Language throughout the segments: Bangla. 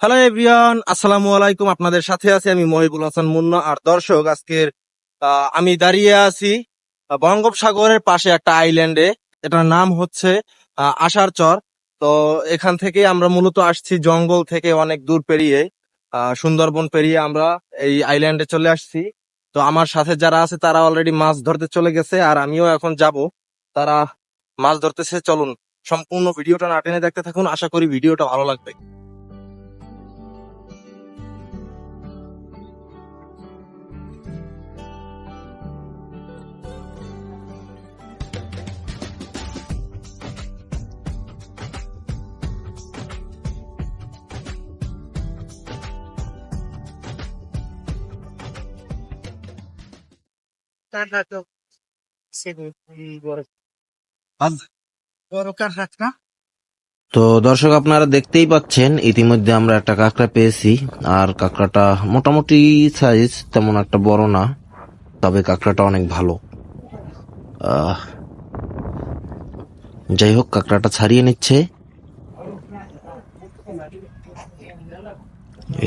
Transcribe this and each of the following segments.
হ্যালো এভরিওয়ান আসসালামু আলাইকুম। আপনাদের সাথে আছি আমি মহিবুল হাসান মুন্না। আর দর্শক আজকের আমি দাঁড়িয়ে আছি বঙ্গোপসাগরের পাশে একটা আইল্যান্ডে এটার নাম হচ্ছে আহ, চর তো এখান থেকে আমরা মূলত আসছি জঙ্গল থেকে অনেক দূর পেরিয়ে সুন্দরবন পেরিয়ে আমরা এই আইল্যান্ডে চলে আসছি। তো আমার সাথে যারা আছে তারা অলরেডি মাছ ধরতে চলে গেছে আর আমিও এখন যাব। তারা মাছ ধরতেছে চলুন সম্পূর্ণ ভিডিওটা না টেনে দেখতে থাকুন। আশা করি ভিডিওটা ভালো লাগবে। তো দর্শক আপনারা দেখতেই পাচ্ছেন ইতিমধ্যে আমরা একটা কাঁকড়া পেয়েছি। আর কাঁকড়াটা মোটামুটি সাইজ তেমন একটা বড় না তবে কাঁকড়াটা অনেক ভালো। যাই হোক কাঁকড়াটা ছাড়িয়ে নিচ্ছে।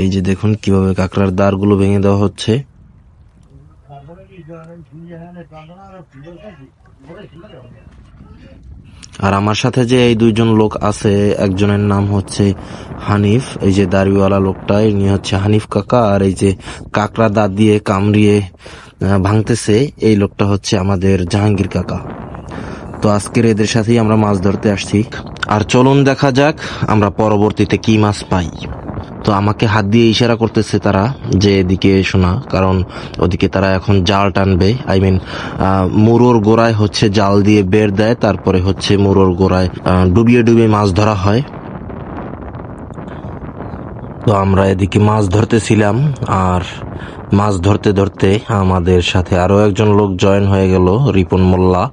এই যে দেখুন কীভাবে কাঁকড়ার দাঁড়গুলো ভেঙে দেওয়া হচ্ছে। আর আমার সাথে যে এই দুইজন লোক আছে, একজনের নাম হচ্ছে হানিফ। এই যে দাড়িওয়ালা লোকটা, ইনি হচ্ছে হানিফ কাকা, আর এই যে কাকড়া দাঁত দিয়ে কামড়িয়ে ভাঙতেছে, এই লোকটা হচ্ছে আমাদের জাহাঙ্গীর কাকা। তো আজকের এদের সাথেই আমরা মাছ ধরতে আসছি। আর চলুন দেখা যাক আমরা পরবর্তীতে কি মাছ পাই। তো আমাকে হাত দিয়ে ইশারা করতেছে তারা যে এদিকে শোনা, কারণ ওদিকে তারা এখন জাল টানবে। আই মিন মুরোর গোড়ায় হচ্ছে জাল দিয়ে বের দেয়, তারপরে হচ্ছে মুরোর গোড়ায় ডুবিয়ে ডুবিয়ে মাছ ধরা হয়। তো আমরা এদিকে মাছ ধরতেছিলাম, আর মাছ ধরতে ধরতে আমাদের সাথে আরও একজন লোক জয়েন হয়ে গেল, রিপন মোল্লা।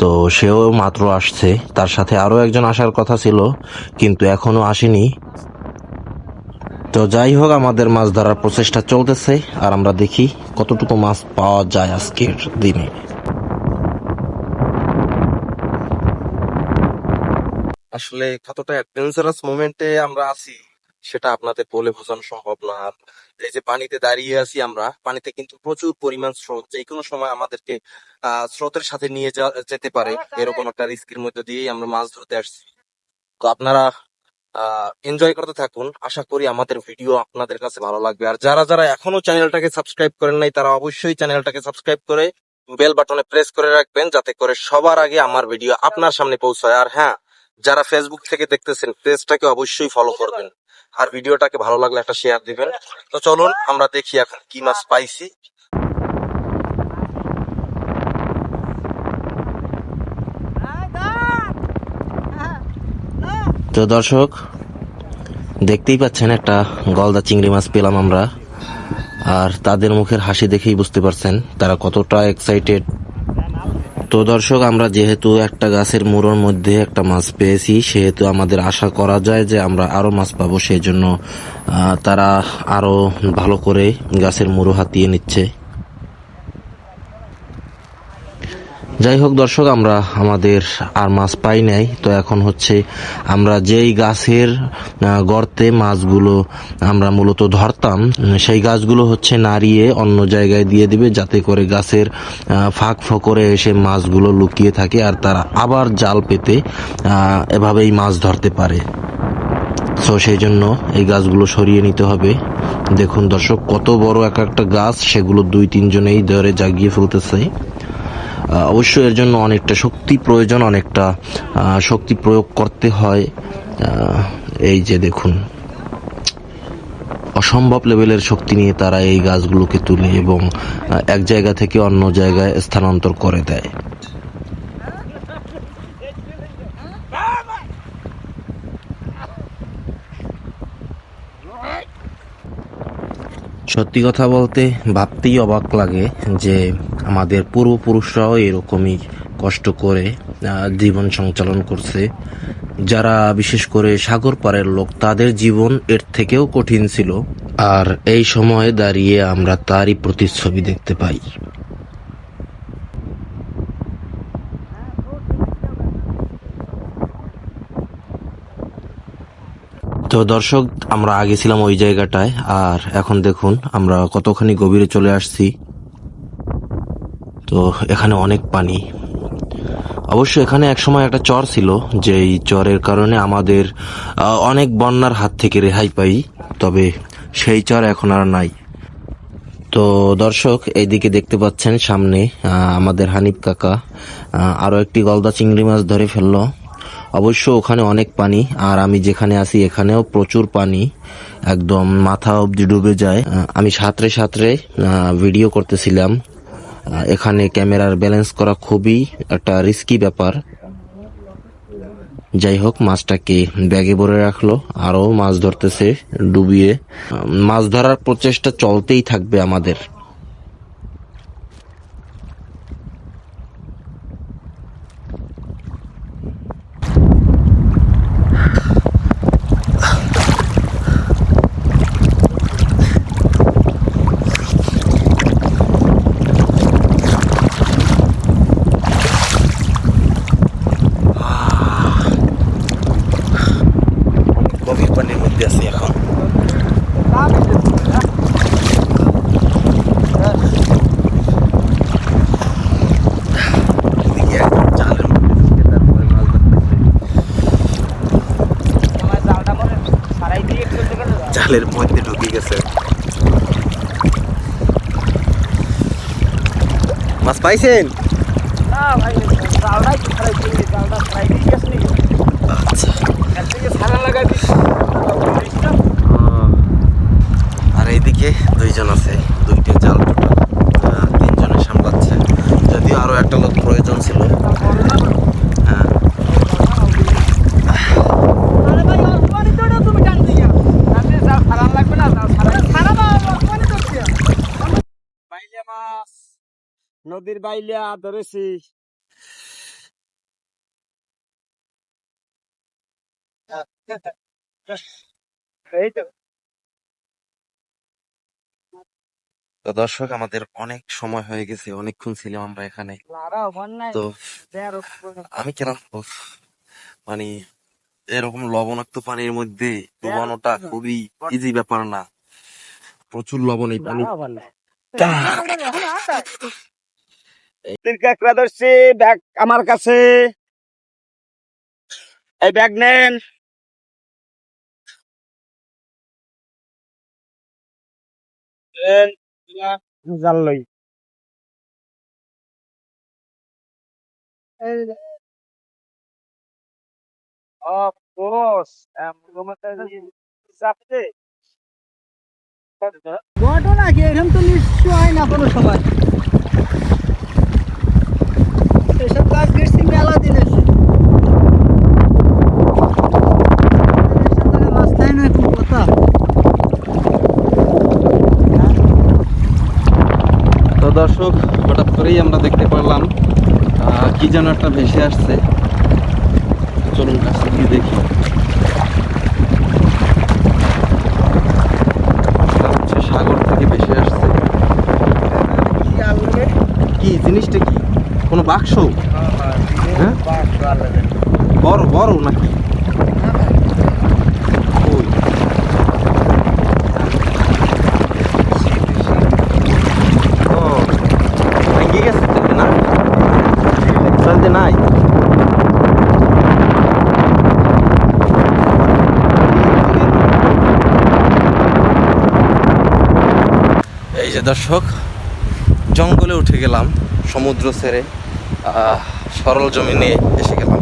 তো সেও মাত্র আসছে। তার সাথে আরও একজন আসার কথা ছিল, কিন্তু এখনও আসেনি। তো যাই হোক, আমাদের মাছ ধরার প্রচেষ্টা চলতেছে আর আমরা দেখি কতটুকু মাছ পাওয়া যায় আজকের দিনে। আসলে কতটা অ্যাডভেঞ্চারাস মোমেন্টে আমরা আছি, সেটা আপনাদের বলে বোঝানো সম্ভব না। আর এই যে পানিতে দাঁড়িয়ে আছি আমরা, পানিতে কিন্তু প্রচুর পরিমাণ স্রোত, যে কোনো সময় আমাদেরকে স্রোতের সাথে নিয়ে যেতে পারে। এরকম একটা রিস্কের মধ্যে দিয়েই আমরা মাছ ধরতে আসছি। তো আপনারা এনজয় করতে থাকুন। আশা করি আমাদের ভিডিও আপনাদের কাছে ভালো লাগবে। আর যারা যারা এখনও চ্যানেলটাকে সাবস্ক্রাইব করেন নাই, তারা অবশ্যই চ্যানেলটাকে সাবস্ক্রাইব করে বেল বাটনে প্রেস করে রাখবেন, যাতে করে সবার আগে আমার ভিডিও আপনার সামনে পৌঁছায়। আর হ্যাঁ যারা ফেসবুক থেকে দেখতেছেন পেজটাকে অবশ্যই ফলো করবেন। আর ভিডিওটাকে ভালো লাগলে একটা শেয়ার দিবেন। তো চলুন, আমরা দেখি এখন কি মাছ পাইছি। তো দর্শক, দেখতেই পাচ্ছেন একটা গলদা চিংড়ি মাছ পেলাম আমরা। আর তাদের মুখের হাসি দেখেই বুঝতে পারছেন তারা কতটা এক্সাইটেড তো দর্শক, আমরা যেহেতু একটা গাছের মুড়োর মধ্যে একটা মাছ পেয়েছি, সেহেতু আমাদের আশা করা যায় যে আমরা আরও মাছ পাবো সেই জন্য তারা আরও ভালো করে গাছের মুড়ো হাতিয়ে নিচ্ছে। যাই হোক দর্শক, আমরা আমাদের আর মাছ পাই নাই। তো এখন হচ্ছে আমরা যেই গাছের গর্তে মাছগুলো আমরা মূলত ধরতাম, সেই গাছগুলো হচ্ছে নাড়িয়ে অন্য জায়গায় দিয়ে দিবে, যাতে করে গাছের ফাঁক ফকরে এসে মাছগুলো লুকিয়ে থাকে আর তারা আবার জাল পেতে এভাবেই মাছ ধরতে পারে। তো সেই জন্য এই গাছগুলো সরিয়ে নিতে হবে। দেখুন দর্শক, কত বড় এক একটা গাছ, সেগুলো দুই তিনজনেই ধরে জাগিয়ে ফেলতেছে। অবশ্যই এর জন্য অনেকটা শক্তি প্রয়োজন, অনেকটা শক্তি প্রয়োগ করতে হয়। এই যে দেখুন, অসম্ভব লেভেলের শক্তি নিয়ে তারা এই গাছগুলোকে তুলে এবং এক জায়গা থেকে অন্য জায়গায় স্থানান্তর করে দেয়। সত্যি কথা বলতে ভাবতেই অবাক লাগে যে আমাদের পূর্বপুরুষরাও এরকমই কষ্ট করে জীবন সঞ্চালন করছে। যারা বিশেষ করে সাগর পাড়ের লোক, তাদের জীবন এর থেকেও কঠিন ছিল। আর এই সময়ে দাঁড়িয়ে আমরা তারই প্রতিচ্ছবি দেখতে পাই। তো দর্শক, আমরা আগে ছিলাম ওই জায়গাটায়, আর এখন দেখুন, আমরা কতখানি গভীরে চলে আসছি। তো এখানে অনেক পানি। অবশ্য এখানে একসময় একটা চর ছিল, যেই চরের কারণে আমাদের অনেক বন্যার হাত থেকে রেহাই পাই, তবে সেই চর এখন আর নাই। তো দর্শক, এইদিকে দেখতে পাচ্ছেন সামনে আমাদের হানিফ কাকা আরও একটি গলদা চিংড়ি মাছ ধরে ফেলল। অবশ্য ওখানে অনেক পানি, আর আমি যেখানে আছি এখানেও প্রচুর পানি, একদম মাথা অবধি ডুবে যায়। আমি সাঁতরে সাঁতরে ভিডিও করতেছিলাম। এখানে ক্যামেরার ব্যালেন্স করা খুবই একটা রিস্কি ব্যাপার। যাই হোক, মাছটাকে ব্যাগে ভরে রাখল, আরও মাছ ধরতেছে ডুবিয়ে। মাছ ধরার প্রচেষ্টা চলতেই থাকবে আমাদের গভীর পানির মধ্যে আছি এখন এদিকে একদম জালের মধ্যে ঢুকে তারপরে মাছ ধরতেছে। জালের মধ্যে ঢুকে গেছে। মাছ পাইছেন? আচ্ছা। আর এইদিকে দুইজন আছে দুইটা জাল টোটাল তিনজনে সামলাচ্ছে যদিও আরও একটা লোক প্রয়োজন ছিল হ্যাঁ নদীর বাইলিয়া ধরেছি এই তো তো দর্শক আমাদের অনেক সময় হয়ে গেছে অনেকক্ষণ ছিলাম আমরা এখানে। তো আমি কেন মানে এরকম লবণাক্ত পানির মধ্যে ডুবানোটা খুবই ইজি ব্যাপার না। প্রচুর লবণ এই পানি। তিন কাঁকড়া ধরছি ব্যাগ আমার কাছে। এই ব্যাগ নেন। কি? এরকম তো নিশ্চয় না কোনো সময় এসব কাজ করছি মেলা দিন এসে মাছ খাই না এখন কথা তো দর্শক হঠাৎ করেই আমরা দেখতে পারলাম কি যেন একটা ভেসে আসছে। চলুন কাছে গিয়ে দেখি। হচ্ছে সাগর থেকে ভেসে আসছে। কি জিনিসটা কি? কোনো বাক্স? হ্যাঁ? বড় বড় নাকি? যে দর্শক জঙ্গলে উঠে গেলাম সমুদ্র ছেড়ে। সরল জমিনে এসে গেলাম।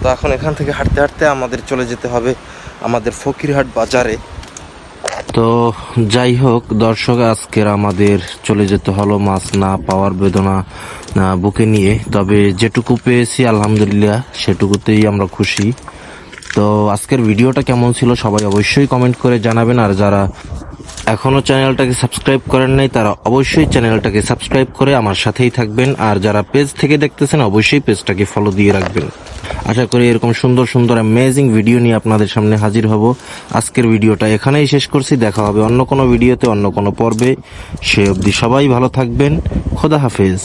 তো এখন এখান থেকে হাঁটতে হাঁটতে আমাদের চলে যেতে হবে আমাদের ফকিরহাট বাজারে। তো যাই হোক, দর্শক, আজকের আমাদের চলে যেতে হলো মাছ না পাওয়ার বেদনা বুকে নিয়ে। তবে যেটুকু পেয়েছি, আলহামদুলিল্লাহ, সেটুকুতেই আমরা খুশি। তো আজকের ভিডিওটা কেমন ছিল সবাই অবশ্যই কমেন্ট করে জানাবেন। আর যারা এখনও চ্যানেলটাকে সাবস্ক্রাইব করেন নাই, তারা অবশ্যই চ্যানেলটাকে সাবস্ক্রাইব করে আমার সাথেই থাকবেন। আর যারা পেজ থেকে দেখতেছেন, অবশ্যই পেজটাকে ফলো দিয়ে রাখবেন। আশা করি এরকম সুন্দর সুন্দর অ্যামেজিং ভিডিও নিয়ে আপনাদের সামনে হাজির হব। আজকের ভিডিওটা এখানেই শেষ করছি। দেখা হবে অন্য কোনো ভিডিওতে অন্য কোনো পর্বে। সে অবধি সবাই ভালো থাকবেন। খোদা হাফেজ।